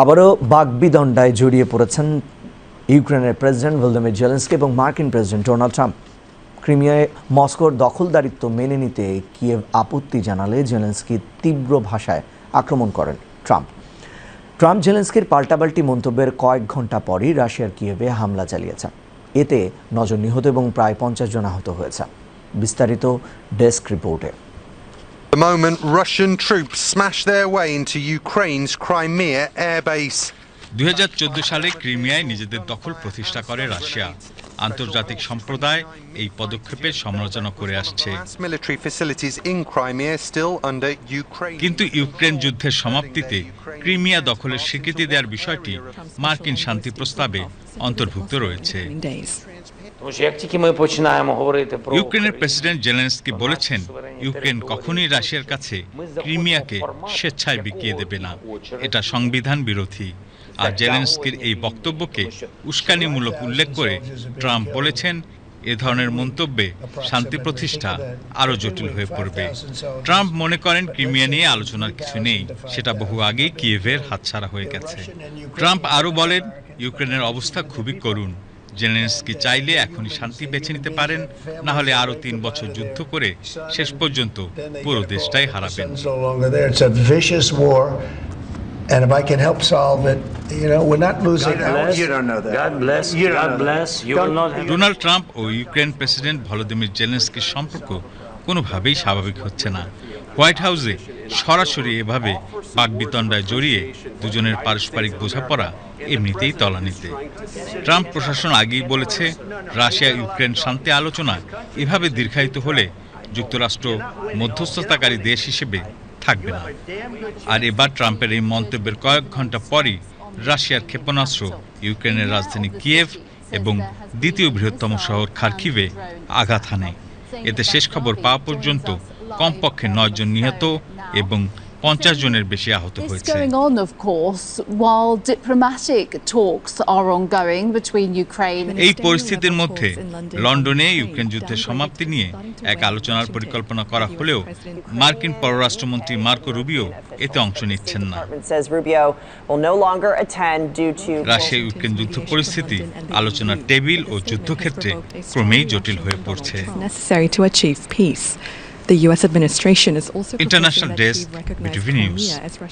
আবারও বাগবিদণ্ডায় জড়িয়ে পড়েছেন ইউক্রেনের প্রেসিডেন্ট ভলোদিমির জেলেন্সকি এবং মার্কিন প্রেসিডেন্ট ডোনাল্ড ট্রাম্প। ক্রিমিয়ায় মস্কোর দখলদারিত্ব মেনে নিতে কিয়েভ আপত্তি জানালে জেলেন্সকি তীব্র ভাষায় আক্রমণ করেন ট্রাম্প। ট্রাম্প জেলেন্সকির পাল্টাপাল্টি মন্তব্যের কয়েক ঘণ্টা পরই রাশিয়ার কিয়েভে হামলা চালিয়েছে এতে নজর নিহত এবং প্রায় পঞ্চাশ জন আহত হয়েছে বিস্তারিত ডেস্ক রিপোর্টে। The moment Russian troops smash their way into Ukraine's Crimea airbase. দুই হাজার চোদ্দ সালে ক্রিমিয়ায় নিজেদের দখল প্রতিষ্ঠা করে রাশিয়া আন্তর্জাতিক সম্প্রদায় এই পদক্ষেপের সমালোচনা করে আসছে Mass military facilities in Crimea still under Ukraine. কিন্তু ইউক্রেন যুদ্ধের সমাপ্তিতে ক্রিমিয়া দখলের স্বীকৃতি দেওয়ার বিষয়টি মার্কিন শান্তি প্রস্তাবে অন্তর্ভুক্ত রয়েছে ইউক্রেনের প্রেসিডেন্ট জেলেন্সকি বলেছেন ইউক্রেন কখনই রাশিয়ার কাছে ক্রিমিয়াকে স্বেচ্ছায় বিকিয়ে দেবে না এটা সংবিধান বিরোধী আর জেলেন্সকির এই বক্তব্যকে উস্কানিমূলক উল্লেখ করে ট্রাম্প বলেছেন এ ধরনের মন্তব্যে শান্তি প্রতিষ্ঠা আরও জটিল হয়ে পড়বে ট্রাম্প মনে করেন ক্রিমিয়া নিয়ে আলোচনার কিছু নেই সেটা বহু আগেই কিয়েভের হাতছাড়া হয়ে গেছে ট্রাম্প আরও বলেন ইউক্রেনের অবস্থা খুবই করুণ. জেলেন্সকি চাইলে এখনই শান্তি বেছে নিতে পারেন না হলে আরও তিন বছর যুদ্ধ করে শেষ পর্যন্ত পুরো দেশটাই হারাবেন. And if I can help solve it, you know, we're not losing. God bless, You don't know that. God bless, You God bless, you will not have Donald Trump ও ইউক্রেন প্রেসিডেন্ট ভলোদিমির জেলেন্সকির সম্পর্ক কোনোভাবেই স্বাভাবিক হচ্ছে না। White হাউসে সরাসরি এভাবে বাগবিতণ্ডায় জড়িয়ে দুজনের পারস্পরিক বোঝাপড়া এমনিতেই তলানিতে। ট্রাম্প প্রশাসন আগেই বলেছে, রাশিয়া ইউক্রেন শান্তি আলোচনা এভাবে দীর্ঘায়িত হলে যুক্তরাষ্ট্র মধ্যস্থতাকারী দেশ হিসেবে থাকবে না। আর এবার ট্রাম্পের এই মন্তব্যের কয়েক ঘণ্টা পরই রাশিয়ার ক্ষেপণাস্ত্র ইউক্রেনের রাজধানী কিয়েভ এবং দ্বিতীয় বৃহত্তম শহর খার্কিভে আঘাত হানে। এতে শেষ খবর পাওয়া পর্যন্ত কমপক্ষে নয়জন নিহত এবং পঞ্চাশ জনের বেশি আহত হয়েছে। এই পরিস্থিতির মধ্যে লন্ডনে ইউক্রেন যুদ্ধের সমাপ্তি নিয়ে এক আলোচনার পরিকল্পনা করা হলেও মার্কিন পররাষ্ট্রমন্ত্রী মার্কো রুবিও এতে অংশ নিচ্ছেন না। রাশিয়া ইউক্রেন যুদ্ধ পরিস্থিতি আলোচনার টেবিল ও যুদ্ধক্ষেত্রে ক্রমেই জটিল হয়ে পড়ছে। The U.S. administration is also international days between